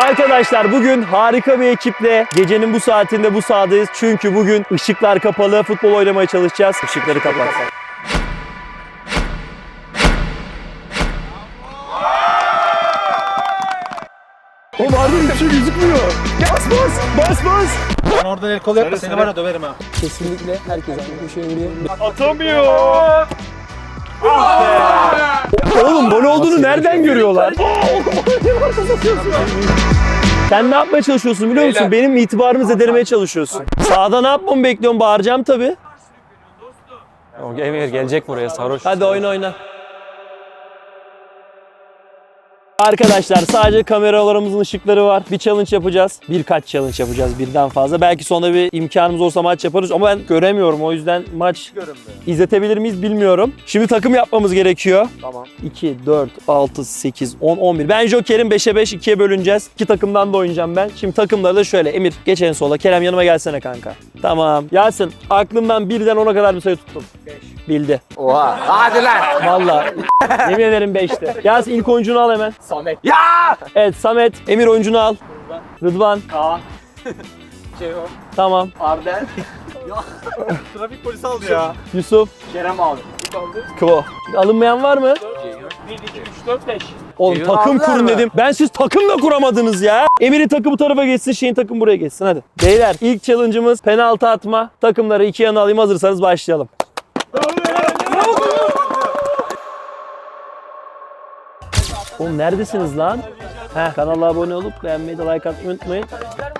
Arkadaşlar bugün harika bir ekiple gecenin bu saatinde bu sahadayız. Çünkü bugün ışıklar kapalı futbol oynamaya çalışacağız. Işıkları kapat. O vardı hiçbir şey gözükmüyor. Bas bas bas bas. Ben oradan el kol yapma seni var ya döverim ha. Kesinlikle herkes aynı köşeye vuruyor. Atamıyor. Oğlum gol olduğunu nereden görüyorlar? Sen ne yapmaya çalışıyorsun biliyor musun? Benim itibarımı zedelemeye çalışıyorsun. Sağda ne yapmamı bekliyorsun? Bağıracağım tabii. Emir gelecek buraya sarhoş. Hadi oyna oyna. Arkadaşlar sadece kameralarımızın ışıkları var. Bir challenge yapacağız. Birkaç challenge yapacağız birden fazla. Belki sonra bir imkanımız olsa maç yaparız ama ben göremiyorum. O yüzden maç izletebilir miyiz bilmiyorum. Şimdi takım yapmamız gerekiyor. Tamam. 2, 4, 6, 8, 10, 11. Ben Joker'im 5'e 5, 2'ye bölüneceğiz. İki takımdan da oynayacağım ben. Şimdi takımları da şöyle. Emir geç en sola. Kerem yanıma gelsene kanka. Tamam. Yasin aklımdan birden 10'a kadar bir sayı tuttum. 5. Bildi. Oha. Hadi lan. Valla. Yemin ederim 5'te. Yasin ilk oyuncunu al hemen. Samet. Ya! Evet Samet. Emir oyuncunu al. Rıdvan. Kaan. Ceyhun. Tamam. Arden. Trafik polisi aldı ya. Yusuf. Kerem abi. Kıvo. Alınmayan var mı? 1, 2, 3, 4, 5. Oğlum Ceyhun takım kurun mı? dedim. Ben siz takım da kuramadınız ya. Emir'in takımı bu tarafa geçsin, şeyin takım buraya geçsin hadi. Beyler ilk challenge'ımız penaltı atma. Takımları iki yana alayım hazırsanız başlayalım. Oğlum neredesiniz lan? Heh, kanala abone olup beğenmeyi de like atmayı unutmayın.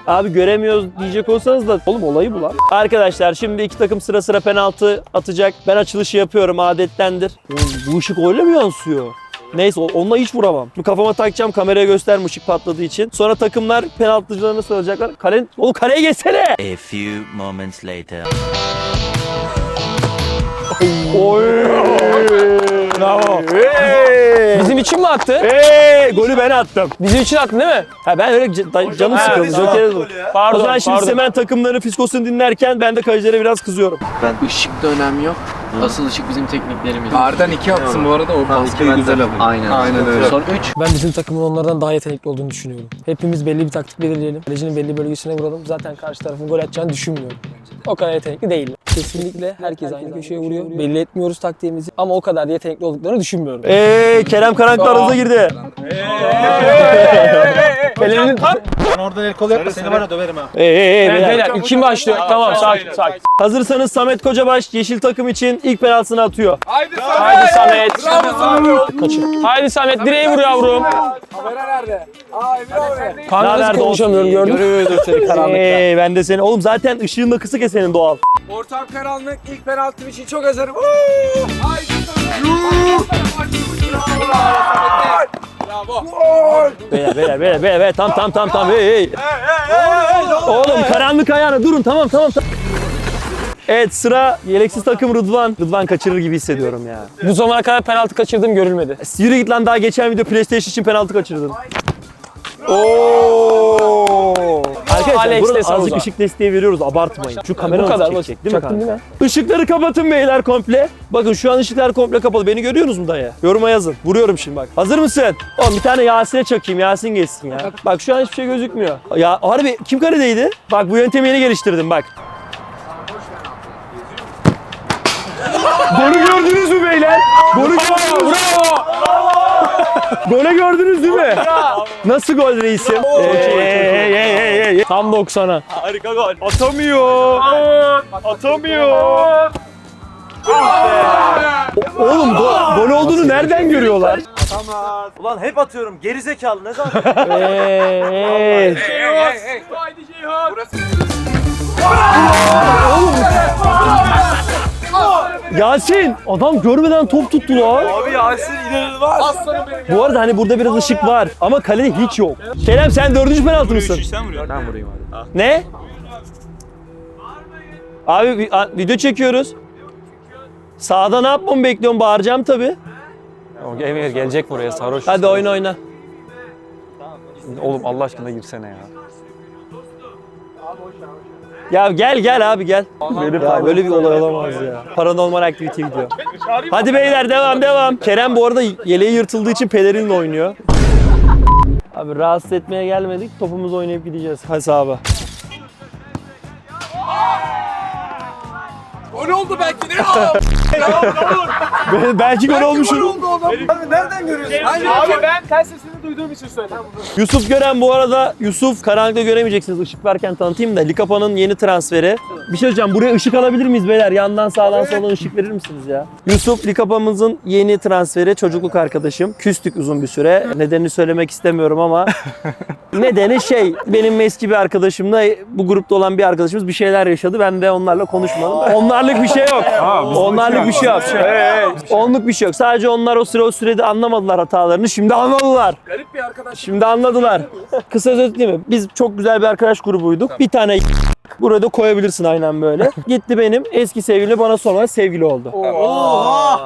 Abi göremiyoruz diyecek olsanız da oğlum olayı bu lan. Arkadaşlar şimdi iki takım sıra sıra penaltı atacak. Ben açılışı yapıyorum adettendir. Oğlum, bu ışık öyle mi yansıyor? Neyse onunla hiç vuramam. Şimdi kafama takacağım kameraya gösterme ışık patladığı için. Sonra takımlar penaltıcılarını saracaklar. Kale, oğlum kaleye geçsene. A few moments later. Oy. Bravo. Bizim için mi attı? Hey, golü ben attım. Bizim için attı değil mi? Ha ben öyle da- canım sıkıldı. Joker'e vurdum. Pardon, o zaman şimdi pardon. Semen takımların fiskosunu dinlerken ben de kalecilere biraz kızıyorum. Işıkta önemi yok. Asıl ışık bizim tekniklerimiz. Arden 2 atsın bu arada o baskıyı güzel alır. Aynen. Aynen öyle. Son 3. Ben bizim takımın onlardan daha yetenekli olduğunu düşünüyorum. Hepimiz belli bir taktik belirleyelim. Kalecinin belli bölgesine vuralım. Zaten karşı tarafın gol atacağını düşünmüyorum. O kadar yetenekli değil. Kesinlikle herkes aynı köşeye vuruyor. Belli etmiyoruz taktiğimizi ama o kadar yetenekli olduklarını düşünmüyorum. Eee Kerem Karanlıklı aranıza girdi. Pelerin... Ben oradan el kol yapma seni var ya döverim ha. Hey, hey, Evet beyler. kim başlıyor? Tamam sakin sakin. Hazırsanız Samet Kocabaş yeşil takım için ilk penaltısını atıyor. Haydi Haydi Samet. Kaçır. Haydi Samet direğe vur yavrum. Kamera nerede? Aa Emir abi. Kanka Nerede nasıl konuşamıyorum gördün mü? Görüyordur seni karanlıkta. Hey, ben de seni. Oğlum zaten ışığın da kısık ya senin doğal. Ortam karanlık. İlk penaltım için çok hazırım. Haydi Bravo. Beyler beyler beyler beyler, beyler. tam tam tam tam hey hey. Oğlum karanlık ayağına durun tamam tamam tamam. Evet sıra yeleksiz takım Rıdvan. Rıdvan kaçırır gibi hissediyorum ya. Bu zamana kadar penaltı kaçırdığım görülmedi. Yürü git lan daha geçen video PlayStation için penaltı kaçırdın. Oo. Arkadaşlar Alex burada de azıcık ışık desteği veriyoruz abartmayın. Şu kamera Bu kadar basit. çekecek değil mi Çaktın kanka? değil mi? Işıkları kapatın beyler komple. Bakın şu an ışıklar komple kapalı. Beni görüyorsunuz mu dayı? Yoruma yazın. Vuruyorum şimdi bak. Hazır mısın? Oğlum bir tane Yasin'e çakayım. Yasin geçsin ya. Bak şu an hiçbir şey gözükmüyor. Ya harbi kim kaledeydi? Bak bu yöntemi yeni geliştirdim bak. Golü gördünüz mü beyler? Golü gördünüz mü? Golü gördünüz değil mi? Nasıl gol reisim? Tam 90'a. Harika gol. Atamıyor. Atamıyor. Oğlum gol, gol olduğunu nereden görüyorlar? Ulan hep atıyorum gerizekalı ne zaman? Hey. Haydi Ceyhun. Burası Yasin adam görmeden top tuttu lan. Abi Yasin inanılmaz. aslanım benim. Bu arada hani burada biraz ışık var ama kalede hiç yok. Kerem sen dördüncü penaltı mısın? Ben vurayım hadi. Ne? Abi video çekiyoruz. Sağda ne yapmamı bekliyorsun? Bağıracağım tabii. Emir gelecek buraya sarhoş. Hadi oyna oyna. Oğlum Allah aşkına girsene ya. Ya gel gel abi gel. Ya böyle bir olay olamaz ya. Paranormal aktivite video. Hadi beyler devam devam. Kerem bu arada yeleği yırtıldığı için pelerinle oynuyor. Abi rahatsız etmeye gelmedik. Topumuzu oynayıp gideceğiz hesaba. Gol oldu belki ne? Belki gol olmuşum. oldu oğlum. Abi nereden görüyorsun? Abi ben tel sesini duyduğum için söyledim. Yusuf Gören bu arada Yusuf karanlıkta göremeyeceksiniz ışık varken tanıtayım da Likapa'nın yeni transferi. Bir şey hocam buraya ışık alabilir miyiz beyler? Yandan sağdan soldan ışık verir misiniz ya? Yusuf Likapa'mızın yeni transferi çocukluk arkadaşım. Küstük uzun bir süre. Nedenini söylemek istemiyorum ama nedeni şey benim eski bir arkadaşımla bu grupta olan bir arkadaşımız bir şeyler yaşadı. Ben de onlarla konuşmadım. Onlarlık bir şey yok. Onlarlık bir şey yok. Onluk bir şey yok. Sadece onlar o süre o sürede anlamadılar hatalarını. Şimdi anladılar. Arkadaş. Şimdi anladılar. Kısa özet değil mi? Biz çok güzel bir arkadaş grubuyduk. Bir tane Buraya da koyabilirsin aynen böyle. Gitti benim eski sevgilimle bana sonra sevgili oldu.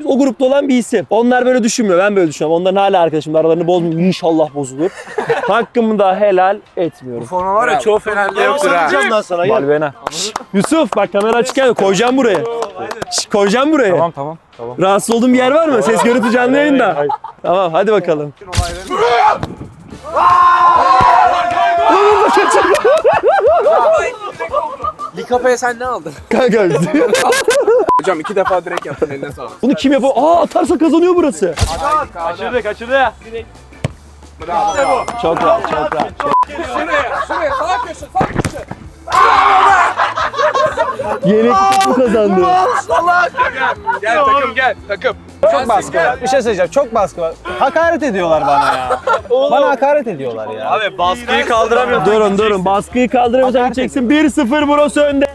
O grupta olan bir isim. Onlar böyle düşünmüyor. Ben böyle düşünüyorum. Onların hala arkadaşım. Aralarını bozmuyor. İnşallah bozulur. Hakkımı da helal etmiyorum. Forma var ya çoğu Fenerli yoktur ha. Sana. Balbena. Yusuf bak kamera açıkken koyacağım buraya. Şşş, koyacağım buraya. Tamam tamam. Tamam. Rahatsız olduğum bir yer var mı? Ses görüntü canlı yayında. Tamam hadi bakalım. Likapa'ya sen ne aldın? Kanka Hocam iki defa direkt yaptın eline sağlık. bunu kim yapıyor? Aa atarsa kazanıyor burası. Kaçırdı kaçırdı. Bravo. Çok rahat, çok rahat. Çok... Şuraya, şuraya sağ köşe, sağ köşe. Yeni topu kazandı. Gel takım gel, takım. Çok baskı var. Bir şey söyleyeceğim. Çok baskı var. Hakaret ediyorlar bana ya. Bana hakaret ediyorlar ya. Abi baskıyı kaldıramıyor. Durun durun baskıyı kaldıramıyorsan gideceksin. 1-0 burası önde.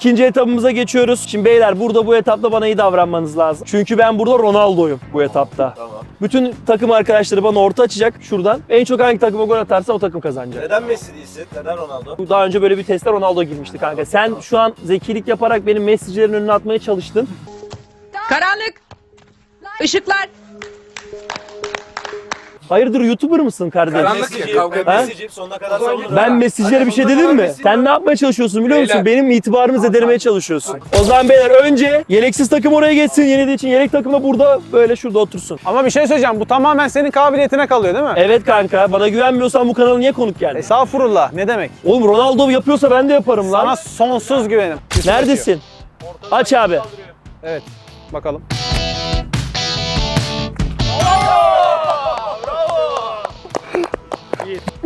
İkinci etapımıza geçiyoruz. Şimdi beyler burada bu etapta bana iyi davranmanız lazım. Çünkü ben burada Ronaldo'yum bu etapta. Bütün takım arkadaşları bana orta açacak şuradan. En çok hangi takıma gol atarsa o takım kazanacak. Neden Messi değilsin? Neden Ronaldo? Daha önce böyle bir testte Ronaldo girmişti kanka. Sen şu an zekilik yaparak benim mesajların önüne atmaya çalıştın. Karanlık. Işıklar. Hayırdır YouTuber mısın kardeşim? Karanlık ya, kavga Ha? Messi'ciyim sonuna kadar savunurum. Ben mesajlara bir şey dedim mi? Sen ne yapmaya çalışıyorsun biliyor musun? Benim itibarımı zedelemeye çalışıyorsun. O zaman beyler önce yeleksiz takım oraya geçsin. Yenildiği için yelek takım da burada böyle şurada otursun. Ama bir şey söyleyeceğim. Bu tamamen senin kabiliyetine kalıyor değil mi? Evet kanka bana güvenmiyorsan bu kanala niye konuk geldin? Estağfurullah. Ne demek? Oğlum Ronaldo yapıyorsa ben de yaparım lan. Sana sonsuz güvenim. Neredesin? Aç abi. Evet. Bakalım.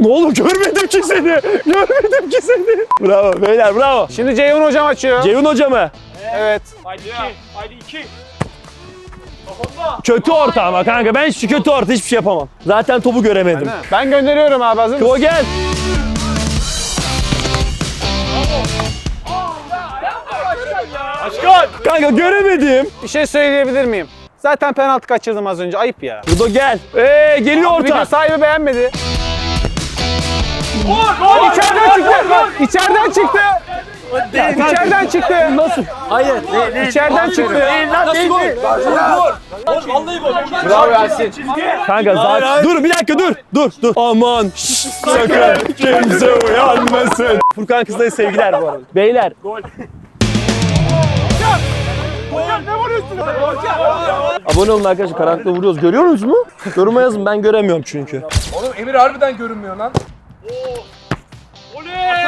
Ne oğlum görmedim ki seni. Görmedim ki seni. Bravo beyler bravo. Şimdi Ceyhun hocam açıyor. Ceyhun hoca mı? evet. Kötü orta ama kanka ben şu kötü orta hiçbir şey yapamam. Zaten topu göremedim. Ben gönderiyorum abi hazır mısın? Kıvo gel. Kanka göremedim. Bir şey söyleyebilir miyim? Zaten penaltı kaçırdım az önce. Ayıp ya. Rudo gel. Ee geliyor Video orta. sahibi beğenmedi. İçeriden çıktı. İçeriden çıktı. İçeriden çıktı. Nasıl? Hayır. İçeriden çıktı. Nasıl gol? Bravo Yasin. Kanka zaten... Dur bir dakika dur. Dur dur. Aman. şşş, sakın kimse uyanmasın. Furkan kızlara sevgiler bu arada. Beyler. Gol. Abone olun arkadaşlar karanlıkta vuruyoruz. Görüyor musunuz mu? Yoruma yazın ben göremiyorum çünkü. Oğlum Emir harbiden görünmüyor lan.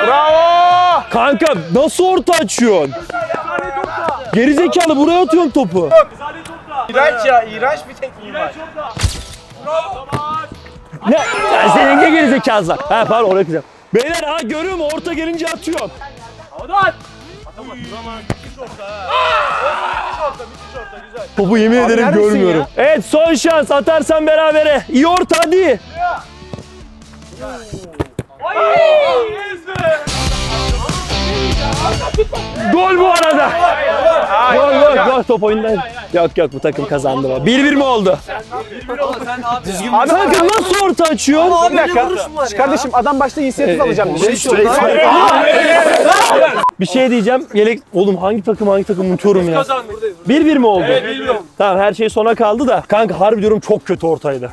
Bravo. Kanka nasıl orta açıyorsun? Gerizekalı buraya atıyorsun topu. İğrenç ya, iğrenç bir tekniği var. Ne? Ya senin ne gerizekalı lan? Ha pardon oraya kızım. Beyler ha görüyor musun? Orta gelince atıyorum. Topu yemin ederim neredesin görmüyorum. Evet son şans atarsan berabere. İyi orta hadi. Gol bu arada. Gol gol gol top oyundan. Yok yok bu takım kazandı. 1-1 mi oldu? Abi Kanka nasıl orta açıyorsun? bir dakika. Kardeşim adam başta inisiyatif alacağım. dedi. Bir şey diyeceğim. Yelek oğlum hangi takım hangi takım unutuyorum ya. Bir bir mi oldu? Evet Tamam her şey sona kaldı da. Kanka harbi diyorum çok kötü ortaydı.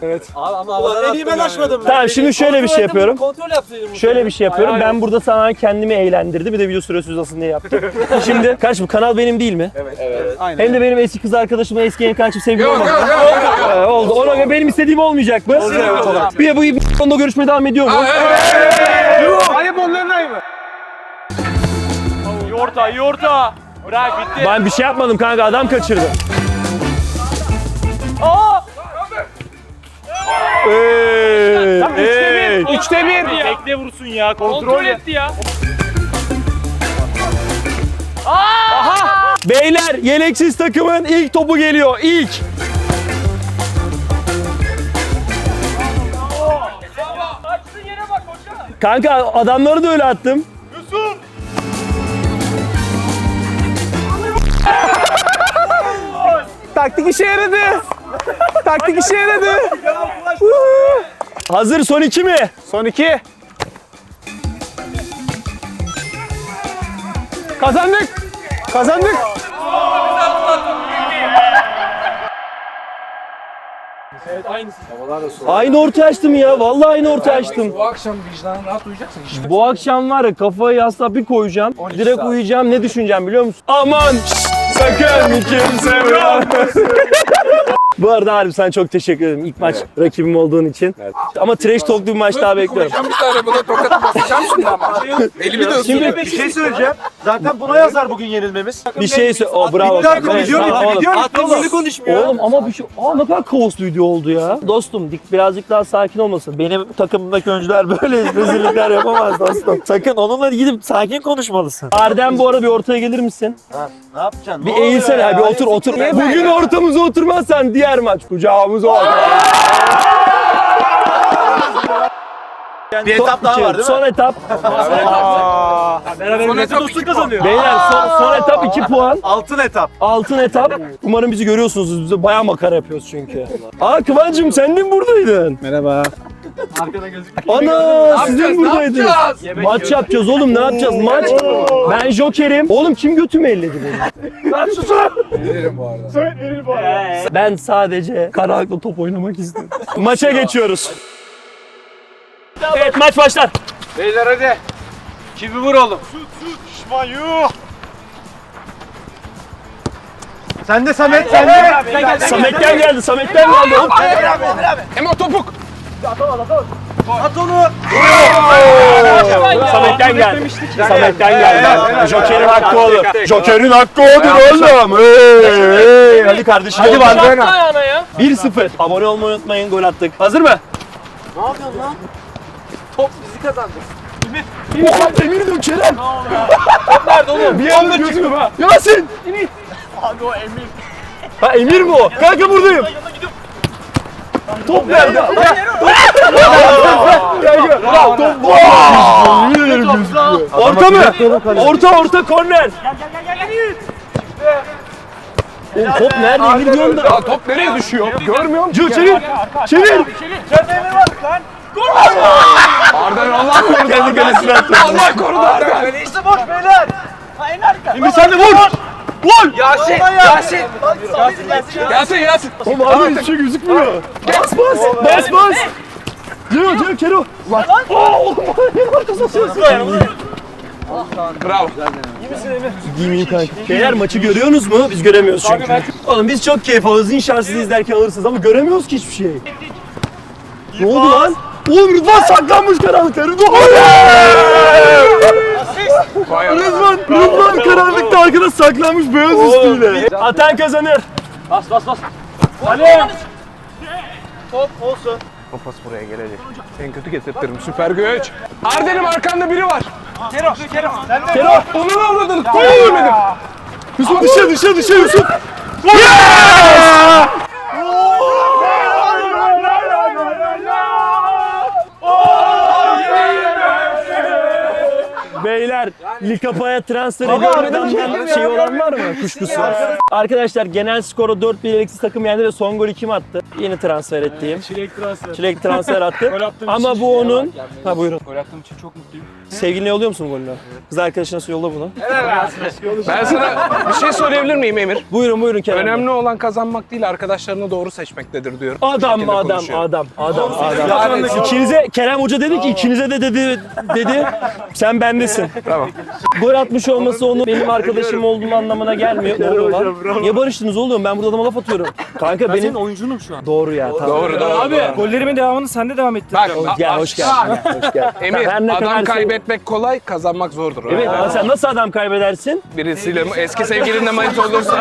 En iyi ben açmadım. Tamam şimdi şöyle bir şey yapıyorum. Kontrol yapsaydım. Şöyle bir şey yapıyorum. Ben burada sana kendimi eğlendirdim. Bir de video süresi uzasın diye yaptım. Şimdi kaç bu kanal benim değil mi? Aynen. Hem de benim eski kız arkadaşıma eski en kaçıp sevgilim olmadı. Ee, oldu. Ona göre benim istediğim olmayacak mı? Bir de bu bu konuda görüşme devam ediyor mu? Ayıp onların ayıbı. İyi orta, iyi orta. Bırak bitti. Ben bir şey yapmadım kanka adam kaçırdı. Ey, ey. Üçte bir. Bekle vursun ya. Kontrol, etti ya. Beyler yeleksiz takımın ilk topu geliyor. İlk. Kanka adamları da öyle attım. Taktik işe yaradı. Taktik işe yaradı. Hazır son iki mi? Son iki. Kazandık. Kazandık. Aynı orta açtım ya. Vallahi aynı orta açtım. Bu akşam vicdanın rahat uyuyacaksın. Hiç Bu akşam var ya kafayı yastığa bir koyacağım. Direkt uyuyacağım. Ne düşüneceğim biliyor musun? Aman şşt, sakın kimse uyanmasın. Bu arada harbi sana çok teşekkür ederim. İlk maç rakibim olduğun için. Ama trash talk bir maç daha bekliyorum. Ben bir tane buna tokat basacağım şimdi ama. Elimi de Şimdi Bir şey söyleyeceğim. Zaten buna yazar bugün yenilmemiz. bir şey sö- O bravo. Bitti Evet, video bitti, tamam, video oğlum. bitti oğlum. konuşmuyor. Oğlum ama bir şey... Aa ne kadar kaos video oldu ya. Dostum dik birazcık daha sakin olmasın. Benim takımımdaki oyuncular böyle rezillikler yapamaz dostum. Sakın onunla gidip sakin konuşmalısın. Ardem bu arada bir ortaya gelir misin? Ne yapacaksın? Bir eğilsene abi otur otur. Bugün ortamıza oturmazsan diğer maç kucağımıza otur. Bir etap daha var değil mi? Son etap. Beraber etap dostluk iki kazanıyor. Beyler son, son etap 2 puan. Altın etap. Altın etap. Umarım bizi görüyorsunuz. Biz de bayağı makara yapıyoruz çünkü. Aa Kıvancım sen de mi buradaydın? Merhaba. Ana siz de mi buradaydınız? Maç yapacağız oğlum ne yapacağız? Maç. Ben Joker'im. Oğlum kim götümü elledi beni? Ben susun. Veririm bu arada. Ben sadece karanlıkla top oynamak istiyorum. Maça geçiyoruz. Evet maç başlar. Beyler hadi. Kimi vur oğlum. Şişman yuh. Sen de Samet, sen de. Samet'ten geldi, Samet'ten geldi. Hop. Emo topuk. At onu. Samet'ten geldi. Samet'ten geldi. Joker'in hakkı olur. Joker'in hakkı olur oğlum. Hey. Hadi kardeşim. Hadi Vandena. 1-0. Abone olmayı unutmayın. Gol attık. Hazır mı? Top bizi kazandı. Oha Emir diyor Kerem. Top nerede oğlum? Bir anda gözüküyor ha. Yasin. Emir. Abi o Emir. Ha Emir mi o? Kanka buradayım. Top nerede? Top. Top. Orta mı? Orta orta korner. Oğlum top nerede Emir diyorsun da. Ya top nereye düşüyor? Görmüyor musun? Çevir çevir. Çevir. Arda Allah korudu. Kendi kalesine attı. Allah korudu Arda. İşte boş beyler. Emir sen de vur. Gol. Yasin. Yasin. Yasin Yasin. Oğlum abi hiçbir şey gözükmüyor. Bas bas. Bas bas. Cero Cero Kero. Lan. Aa oğlum bana arkasına sığsın. Bravo. Giymeyeyim kanka. Beyler maçı görüyorsunuz mu? Biz göremiyoruz çünkü. Oğlum biz çok keyif alırız. İnşallah siz izlerken alırsınız ama göremiyoruz ki hiçbir şey. Ne oldu lan? Oğlum Rıdvan saklanmış karanlıkta. Rıdvan! Rıdvan, Rıdvan karanlıkta arkada saklanmış beyaz üstüyle. Atan kazanır. Bas bas bas. Hadi. Top olsun. En kötü getirtirim. Süper güç. Arden'im arkanda biri var. Kero, Kero. Kero. Onu avradın? Topu görmedim. Yusuf dışa dışa dışa Yusuf. Beyler Likapa'ya transferi görmeden şey olan var mı? Kuşkusu. Arkadaşlar genel skora 4 bir eksiz takım yendi ve son golü kim attı? Yeni transfer ettiğim. Çilek transfer. Çilek transfer attı. Ama bu onun... Ha buyurun. Gol attığım için çok mutluyum. Sevgiline yolluyor musun golünü? Kız arkadaşına yolla bunu. Ben sana bir şey söyleyebilir miyim Emir? Buyurun buyurun Kerem Bey. Önemli olan kazanmak değil, arkadaşlarını doğru seçmektedir diyorum. Adam şekilde adam konuşuyorum. adam adam adam. İkinize Kerem Hoca dedi ki ikinize de dedi dedi sen bendesin. Tamam. Gol atmış olması onun benim arkadaşım olduğum anlamına gelmiyor. Doğru lan. Niye barıştınız oğlum? Ben burada adama laf atıyorum. Kanka benim oyuncunum şu an. doğru ya. Tamam. Doğru doğru. Abi doğru. gollerimin devamını sen de devam ettir. Bak, Gel hoş geldin. Gel, hoş geldin. Emir, Her ne kadar adam sen- kaybetmek kolay, kazanmak zordur. Evet ama sen nasıl adam kaybedersin? Birisiyle eski sevgilinle manit olursa.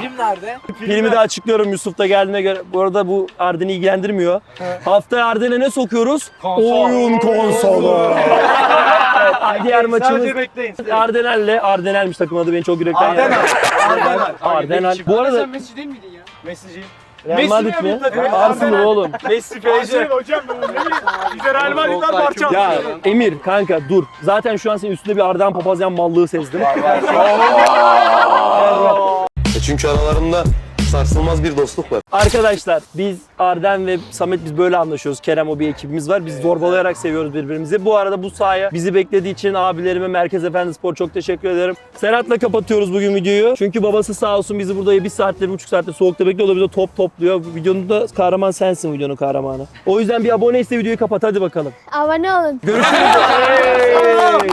Film nerede? Filmi de açıklıyorum Yusuf da geldiğine göre. Bu arada bu Arden'i ilgilendirmiyor. Haftaya Arden'e ne sokuyoruz? Oyun konsolu. diğer maçımız Sadece bekleyin. Ardenel'le. Ardenel'miş takım adı beni çok yürekten Ardenel. Ardenel. Ardenel. Bu arada Sen Messi değil miydin ya? Messi'ciyim. Real Madrid mi? Arsenal oğlum. Messi FC. Hocam. Bize Real Madrid'den parça Ya. Emir kanka dur. Zaten şu an senin üstünde bir Arden Papazyan mallığı sezdim. Çünkü aralarında sarsılmaz bir dostluk var. Arkadaşlar biz Arden ve Samet biz böyle anlaşıyoruz. Kerem o bir ekibimiz var. Biz zorbalayarak seviyoruz birbirimizi. Bu arada bu sahaya bizi beklediği için abilerime Merkez Efendi Spor çok teşekkür ederim. Serhat'la kapatıyoruz bugün videoyu. Çünkü babası sağ olsun bizi burada bir saattir, bir buçuk saattir soğukta bekliyor. O da bize top topluyor. Videonun da kahraman sensin videonun kahramanı. O yüzden bir abone iste videoyu kapat hadi bakalım. Abone olun. Görüşürüz. Hey!